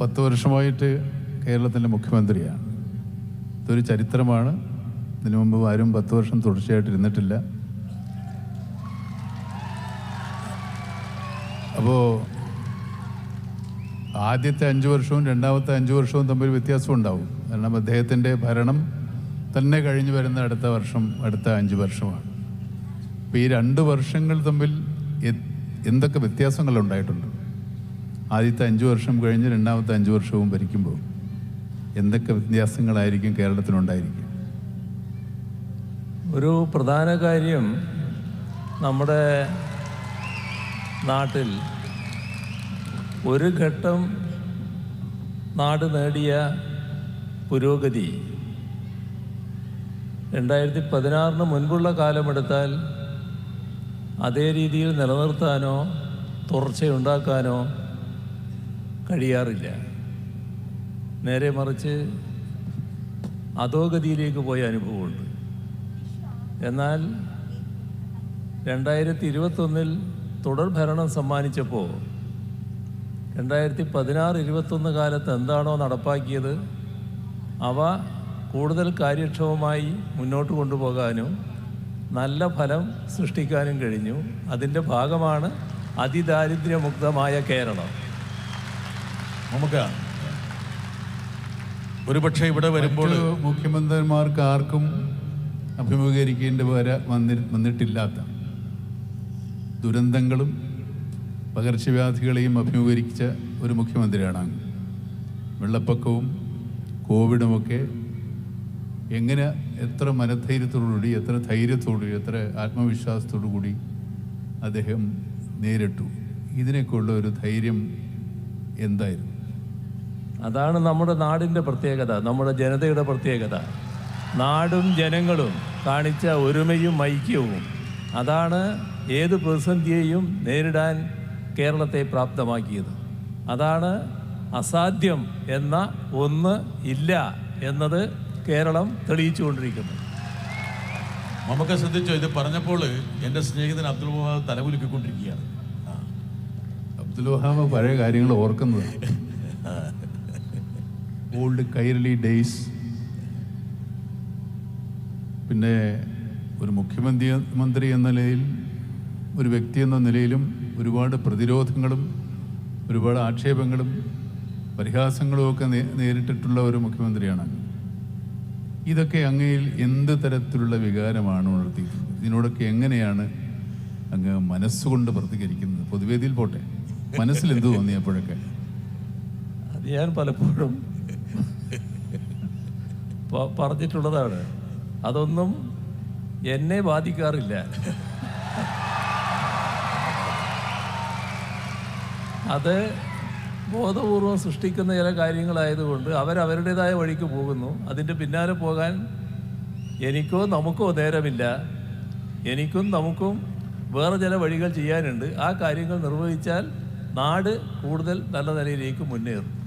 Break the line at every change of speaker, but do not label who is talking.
പത്ത് വർഷമായിട്ട് കേരളത്തിന്റെ മുഖ്യമന്ത്രിയാണ്. ഇതൊരു ചരിത്രമാണ്. ഇതിനു മുമ്പ് ആരും പത്ത് വർഷം തുടർച്ചയായിട്ട് ഇരുന്നിട്ടില്ല. അപ്പോൾ ആദ്യത്തെ അഞ്ച് വർഷവും രണ്ടാമത്തെ അഞ്ച് വർഷവും തമ്മിൽ വ്യത്യാസം ഉണ്ടാവും. കാരണം അദ്ദേഹത്തിന്റെ ഭരണം തന്നെ കഴിഞ്ഞു വരുന്ന അടുത്ത വർഷം അടുത്ത അഞ്ച് വർഷമാണ്. അപ്പോൾ ഈ രണ്ട് വർഷങ്ങൾ തമ്മിൽ എന്തൊക്കെ വ്യത്യാസങ്ങൾ ഉണ്ടായിട്ടുണ്ട് ആദ്യത്തെ അഞ്ച് വർഷം കഴിഞ്ഞ് രണ്ടാമത്തെ അഞ്ച് വർഷവും ഭരിക്കുമ്പോൾ എന്തൊക്കെ വ്യത്യാസങ്ങളായിരിക്കും കേരളത്തിലുണ്ടായിരിക്കും?
ഒരു പ്രധാന കാര്യം നമ്മുടെ നാട്ടിൽ ഒരു ഘട്ടം നാട് നേടിയ പുരോഗതി രണ്ടായിരത്തി പതിനാറിന് മുൻപുള്ള കാലമെടുത്താൽ അതേ രീതിയിൽ നിലനിർത്താനോ തുടർച്ചയുണ്ടാക്കാനോ കഴിയാറില്ല. നേരെ മറിച്ച് അധോഗതിയിലേക്ക് പോയ അനുഭവമുണ്ട്. എന്നാൽ രണ്ടായിരത്തി ഇരുപത്തൊന്നിൽ തുടർ ഭരണം സമ്മാനിച്ചപ്പോൾ രണ്ടായിരത്തി പതിനാറ് ഇരുപത്തൊന്ന് കാലത്ത് എന്താണോ നടപ്പാക്കിയത് അവ കൂടുതൽ കാര്യക്ഷമമായി മുന്നോട്ട് കൊണ്ടുപോകാനും നല്ല ഫലം സൃഷ്ടിക്കാനും കഴിഞ്ഞു. അതിന്റെ ഭാഗമാണ് അതിദാരിദ്ര്യമുക്തമായ കേരളം.
നമുക്ക് ഒരുപക്ഷെ ഇവിടെ വരുമ്പോൾ
മുഖ്യമന്ത്രിമാർക്ക് ആർക്കും അഭിമുഖീകരിക്കേണ്ടി വര വന്നി വന്നിട്ടില്ലാത്ത ദുരന്തങ്ങളും പകർച്ചവ്യാധികളെയും അഭിമുഖീകരിച്ച ഒരു മുഖ്യമന്ത്രിയാണ് അങ്ങ്. വെള്ളപ്പൊക്കവും കോവിഡുമൊക്കെ എങ്ങനെ എത്ര മനധൈര്യത്തോടുകൂടി എത്ര ധൈര്യത്തോടുകൂടി എത്ര ആത്മവിശ്വാസത്തോടു കൂടി അദ്ദേഹം നേരിട്ടു. ഇതിനൊക്കെയുള്ള ഒരു ധൈര്യം എന്തായിരുന്നു?
അതാണ് നമ്മുടെ നാടിന്റെ പ്രത്യേകത നമ്മുടെ ജനതയുടെ പ്രത്യേകത. നാടും ജനങ്ങളും കാണിച്ച ഒരുമയും ഐക്യവും. അതാണ് ഏത് പ്രതിസന്ധിയെയും നേരിടാൻ കേരളത്തെ പ്രാപ്തമാക്കിയത്. അതാണ് അസാധ്യം എന്ന ഒന്ന് ഇല്ല എന്നത് കേരളം തെളിയിച്ചുകൊണ്ടിരിക്കുന്നു.
നമുക്ക് ശ്രദ്ധിച്ചോ? ഇത് പറഞ്ഞപ്പോൾ എന്റെ സ്നേഹിതൻ അബ്ദുൽ മുഹാദ് തലകുലുക്കിക്കൊണ്ടിരിക്കുകയാണ്.
അബ്ദുൽ വഹാബ് പഴയ കാര്യങ്ങൾ ഓർക്കുന്നത്. ഓൾഡ് കൈരളി ഡേയ്സ് പിന്നെ ഒരു മുഖ്യമന്ത്രി മന്ത്രി എന്ന നിലയിൽ ഒരു വ്യക്തി എന്ന നിലയിലും ഒരുപാട് പ്രതിരോധങ്ങളും ഒരുപാട് ആക്ഷേപങ്ങളും പരിഹാസങ്ങളും ഒക്കെ നേരിട്ടിട്ടുള്ള ഒരു മുഖ്യമന്ത്രിയാണ് ഇതൊക്കെ അങ്ങയിൽ എന്ത് തരത്തിലുള്ള വികാരമാണ് ഉണർത്തിയിട്ടുള്ളത്? ഇതിനോടൊക്കെ എങ്ങനെയാണ് അങ്ങ് മനസ്സുകൊണ്ട് പ്രതികരിക്കുന്നത്? പൊതുവേദിയിൽ പോട്ടെ. മനസ്സിൽ എന്ത് തോന്നി അപ്പോഴൊക്കെ?
അത് ഞാൻ പലപ്പോഴും പറഞ്ഞിട്ടുള്ളതാണ്. അതൊന്നും എന്നെ ബാധിക്കാറില്ല. അത് ബോധപൂർവം സൃഷ്ടിക്കുന്ന ചില കാര്യങ്ങളായതുകൊണ്ട് അവരവരുടേതായ വഴിക്ക് പോകുന്നു. അതിന്റെ പിന്നാലെ പോകാൻ എനിക്കോ നമുക്കോ നേരമില്ല. എനിക്കും നമുക്കും വേറെ ചില വഴികൾ ചെയ്യാനുണ്ട്. ആ കാര്യങ്ങൾ നിർവഹിച്ചാൽ നാട് കൂടുതൽ നല്ല നിലയിലേക്ക് മുന്നേറും.